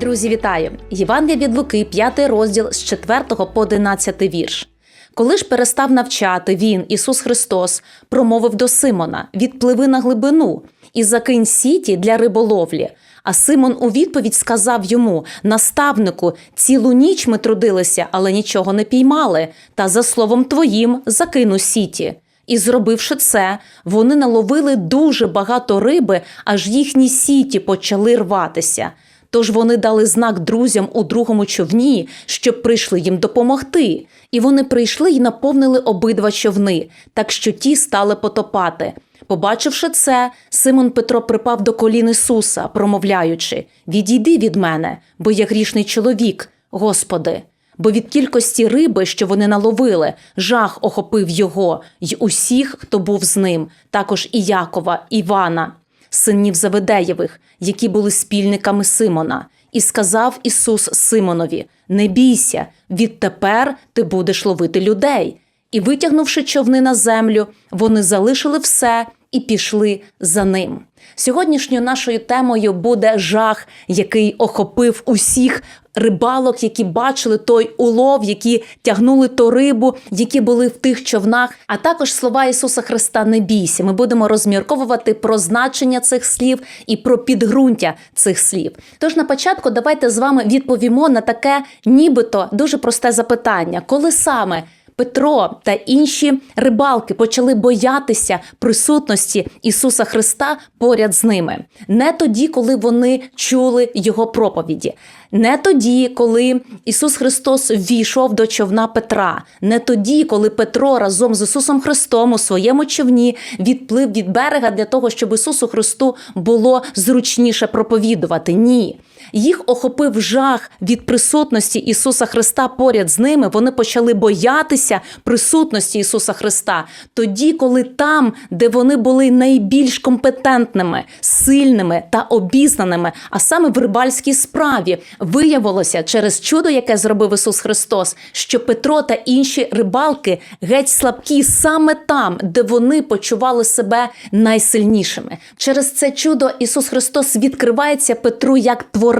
Друзі, вітаю! Євангелія від Луки, 5 розділ з 4 по 11 вірш. Коли ж перестав навчати він, Ісус Христос, промовив до Симона: Відпливи на глибину і закинь сіті для риболовлі. А Симон у відповідь сказав йому: Наставнику, цілу ніч ми трудилися, але нічого не піймали. Та за словом твоїм закину сіті. І зробивши це, вони наловили дуже багато риби, аж їхні сіті почали рватися. Тож вони дали знак друзям у другому човні, щоб прийшли їм допомогти. І вони прийшли і наповнили обидва човни, так що ті стали потопати. Побачивши це, Симон Петро припав до колін Ісуса, промовляючи: Відійди від мене, бо я грішний чоловік, Господи. Бо від кількості риби, що вони наловили, жах охопив його й усіх, хто був з ним, також і Якова, Івана, синів Заведеєвих, які були спільниками Симона. І сказав Ісус Симонові: Не бійся, відтепер ти будеш ловити людей. І, витягнувши човни на землю, вони залишили все і пішли за ним. Сьогоднішньою нашою темою буде жах, який охопив усіх рибалок, які бачили той улов, які тягнули ту рибу, які були в тих човнах. А також слова Ісуса Христа не бійся. Ми будемо розмірковувати про значення цих слів і про підґрунтя цих слів. Тож на початку давайте з вами відповімо на таке, нібито дуже просте запитання, коли саме. Петро та інші рибалки почали боятися присутності Ісуса Христа поряд з ними. Не тоді, коли вони чули Його проповіді, не тоді, коли Ісус Христос ввійшов до човна Петра, не тоді, коли Петро разом з Ісусом Христом у своєму човні відплив від берега для того, щоб Ісусу Христу було зручніше проповідувати. Ні. Їх охопив жах від присутності Ісуса Христа поряд з ними. Вони почали боятися присутності Ісуса Христа тоді, коли там, де вони були найбільш компетентними, сильними та обізнаними, а саме в рибальській справі, виявилося через чудо, яке зробив Ісус Христос, що Петро та інші рибалки геть слабкі саме там, де вони почували себе найсильнішими. Через це чудо Ісус Христос відкривається Петру як творець,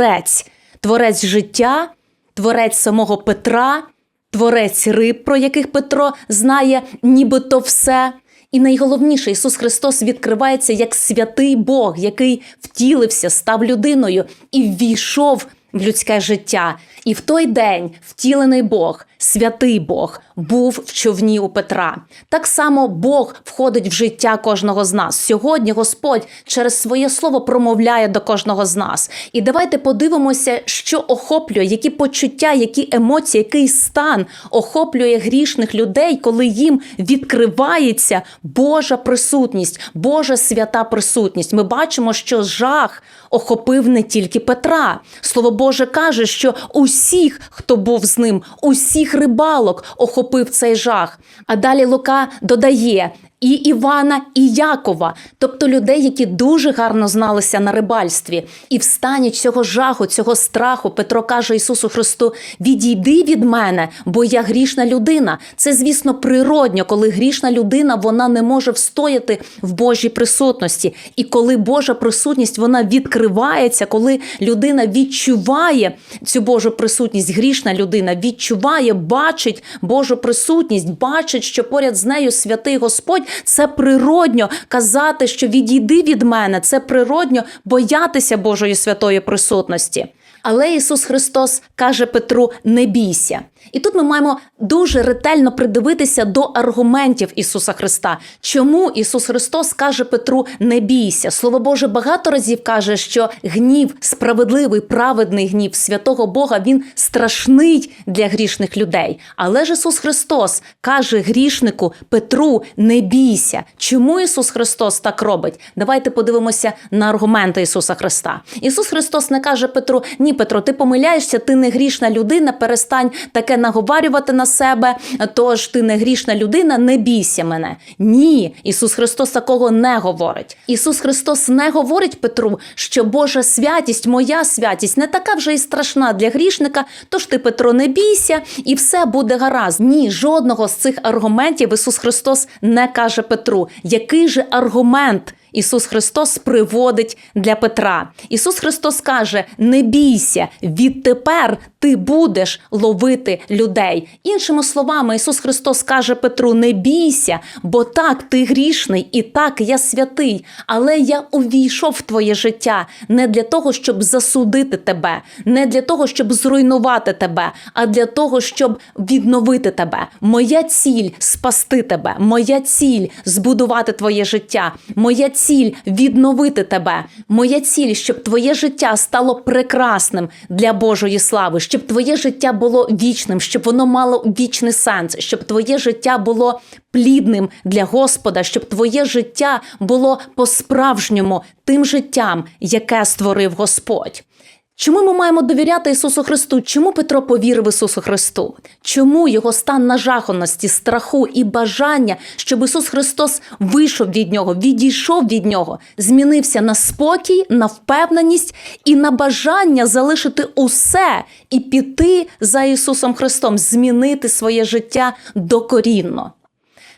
творець життя, творець самого Петра, творець риб, про яких Петро знає, нібито все. І найголовніше, Ісус Христос відкривається як святий Бог, який втілився, став людиною і ввійшов в людське життя. І в той день втілений Бог, святий Бог, був в човні у Петра. Так само Бог входить в життя кожного з нас. Сьогодні Господь через своє слово промовляє до кожного з нас. І давайте подивимося, що охоплює, які почуття, які емоції, який стан охоплює грішних людей, коли їм відкривається Божа присутність, Божа свята присутність. Ми бачимо, що жах охопив не тільки Петра. Слово Боже каже, що усіх, хто був з ним, усіх рибалок охопив цей жах. А далі Лука додає. І Івана, і Якова, тобто людей, які дуже гарно зналися на рибальстві, і в стані цього жаху, цього страху Петро каже Ісусу Христу: Відійди від мене, бо я грішна людина. Це, звісно, природньо, коли грішна людина вона не може встояти в Божій присутності. І коли Божа присутність вона відкривається, коли людина відчуває цю Божу присутність, грішна людина відчуває, бачить Божу присутність, бачить, що поряд з нею святий Господь. Це природньо казати, що відійди від мене. Це природньо боятися Божої святої присутності. Але Ісус Христос каже Петру: не бійся. І тут ми маємо дуже ретельно придивитися до аргументів Ісуса Христа. Чому Ісус Христос каже Петру: не бійся? Слово Боже багато разів каже, що гнів, справедливий, праведний гнів святого Бога, він страшний для грішних людей. Але ж Ісус Христос каже грішнику Петру: не бійся. Чому Ісус Христос так робить? Давайте подивимося на аргументи Ісуса Христа. Ісус Христос не каже Петру: Ні, Петро, ти помиляєшся, ти не грішна людина, перестань таке наговарювати на себе, тож ти не грішна людина, не бійся мене. Ні, Ісус Христос такого не говорить. Ісус Христос не говорить Петру, що Божа святість, моя святість не така вже і страшна для грішника. Тож ти, Петро, не бійся, і все буде гаразд. Ні, жодного з цих аргументів Ісус Христос не каже Петру. Який же аргумент? Ісус Христос приводить для Петра. Ісус Христос каже: не бійся, відтепер ти будеш ловити людей. Іншими словами, Ісус Христос каже Петру: не бійся, бо так ти грішний, і так я святий, але я увійшов в твоє життя не для того, щоб засудити тебе, не для того, щоб зруйнувати тебе, а для того, щоб відновити тебе. Моя ціль спасти тебе, моя ціль збудувати твоє життя, моя ціль відновити тебе, моя ціль, щоб твоє життя стало прекрасним для Божої слави, щоб твоє життя було вічним, щоб воно мало вічний сенс, щоб твоє життя було плідним для Господа, щоб твоє життя було по-справжньому тим життям, яке створив Господь. Чому ми маємо довіряти Ісусу Христу? Чому Петро повірив Ісусу Христу? Чому його стан нажаханості, страху і бажання, щоб Ісус Христос вийшов від нього, відійшов від нього, змінився на спокій, на впевненість і на бажання залишити усе і піти за Ісусом Христом, змінити своє життя докорінно?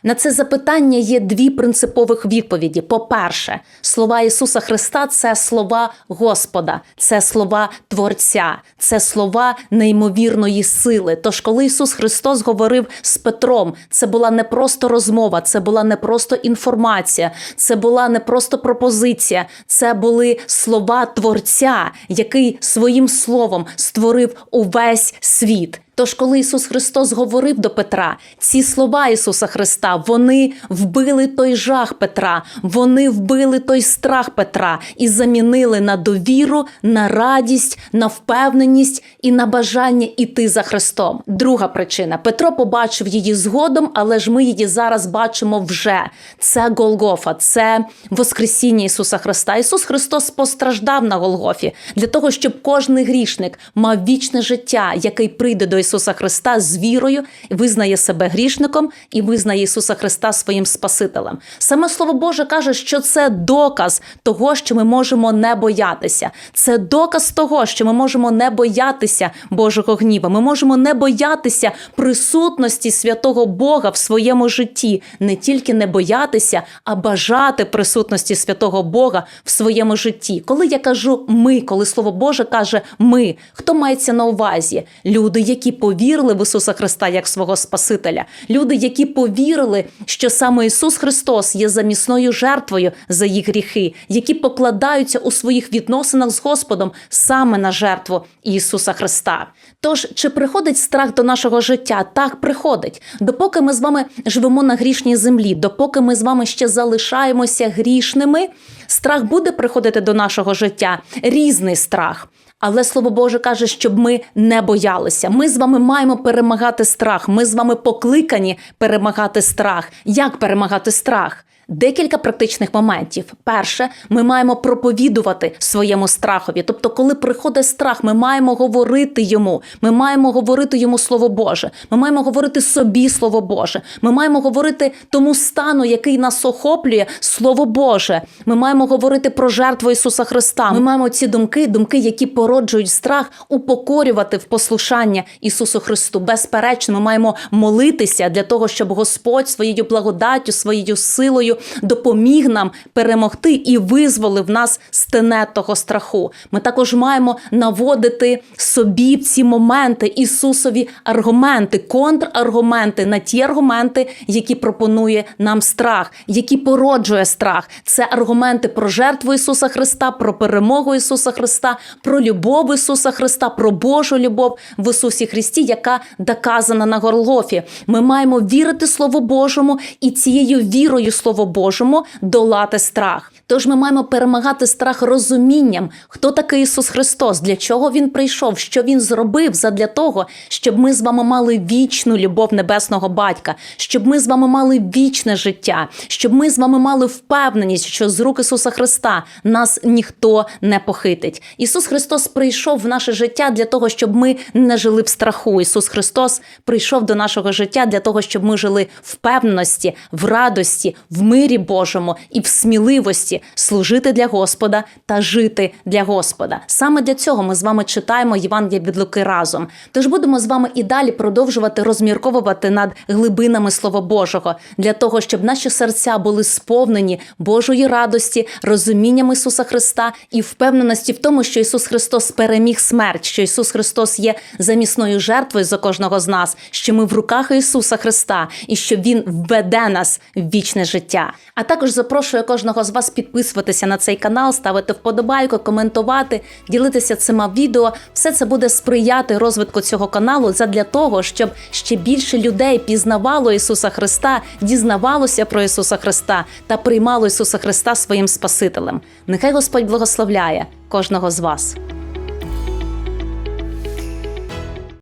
На це запитання є дві принципових відповіді. По-перше, слова Ісуса Христа це слова Господа, це слова Творця, це слова неймовірної сили. Тож, коли Ісус Христос говорив з Петром, це була не просто розмова, це була не просто інформація, це була не просто пропозиція, це були слова Творця, який своїм словом створив увесь світ. Тож, коли Ісус Христос говорив до Петра, ці слова Ісуса Христа вони вбили той жах Петра, вони вбили той страх Петра і замінили на довіру, на радість, на впевненість і на бажання іти за Христом. Друга причина: Петро побачив її згодом, але ж ми її зараз бачимо вже. Це Голгофа, це Воскресіння Ісуса Христа. Ісус Христос постраждав на Голгофі для того, щоб кожний грішник мав вічне життя, який прийде до Ісуса Христа з вірою, визнає себе грішником і визнає Ісуса Христа своїм Спасителем. Саме Слово Боже каже, що це доказ того, що ми можемо не боятися. Це доказ того, що ми можемо не боятися Божого гніва. Ми можемо не боятися присутності святого Бога в своєму житті, не тільки не боятися, а бажати присутності святого Бога в своєму житті. Коли я кажу ми, коли Слово Боже каже ми, хто мається на увазі? Люди, які повірили в Ісуса Христа як свого Спасителя, люди, які повірили, що саме Ісус Христос є замісною жертвою за їх гріхи, які покладаються у своїх відносинах з Господом саме на жертву Ісуса Христа. Тож, чи приходить страх до нашого життя? Так, приходить. Допоки ми з вами живемо на грішній землі, допоки ми з вами ще залишаємося грішними, страх буде приходити до нашого життя. Різний страх. Але слово Боже каже, щоб ми не боялися. Ми з вами маємо перемагати страх. Ми з вами покликані перемагати страх. Як перемагати страх? Декілька практичних моментів. Перше, ми маємо проповідувати своєму страхові. Тобто, коли приходить страх, ми маємо говорити йому. Ми маємо говорити йому слово Боже. Ми маємо говорити собі слово Боже. Ми маємо говорити тому стану, який нас охоплює, слово Боже. Ми маємо говорити про жертву Ісуса Христа. Ми маємо ці думки, думки, які породжують страх, упокорювати в послушання Ісусу Христу. Безперечно, ми маємо молитися для того, щоб Господь своєю благодаттю, своєю силою допоміг нам перемогти і визволив нас з тенетого страху. Ми також маємо наводити собі ці моменти Ісусові аргументи, контраргументи на ті аргументи, які пропонує нам страх, які породжує страх. Це аргументи про жертву Ісуса Христа, про перемогу Ісуса Христа, про любов Ісуса Христа, про Божу любов в Ісусі Христі, яка доказана на Горлгофі. Ми маємо вірити Слову Божому і цією вірою Слово Божому долати страх. Тож ми маємо перемагати страх розумінням, хто такий Ісус Христос, для чого Він прийшов, що Він зробив задля того, щоб ми з вами мали вічну любов небесного батька, щоб ми з вами мали вічне життя, щоб ми з вами мали впевненість, що з рук Ісуса Христа нас ніхто не похитить. Ісус Христос прийшов в наше життя для того, щоб ми не жили в страху. Ісус Христос прийшов до нашого життя для того, щоб ми жили в впевненості, в радості, в мирі Божому і в сміливості служити для Господа та жити для Господа. Саме для цього ми з вами читаємо Євангелія від Луки разом. Тож будемо з вами і далі продовжувати розмірковувати над глибинами Слова Божого для того, щоб наші серця були сповнені Божої радості, розумінням Ісуса Христа і впевненості в тому, що Ісус Христос переміг смерть, що Ісус Христос є замісною жертвою за кожного з нас, що ми в руках Ісуса Христа і що Він введе нас в вічне життя. А також запрошую кожного з вас підписуватися на цей канал, ставити вподобайку, коментувати, ділитися цими відео. Все це буде сприяти розвитку цього каналу задля того, щоб ще більше людей пізнавало Ісуса Христа, дізнавалося про Ісуса Христа та приймало Ісуса Христа своїм Спасителем. Нехай Господь благословляє кожного з вас.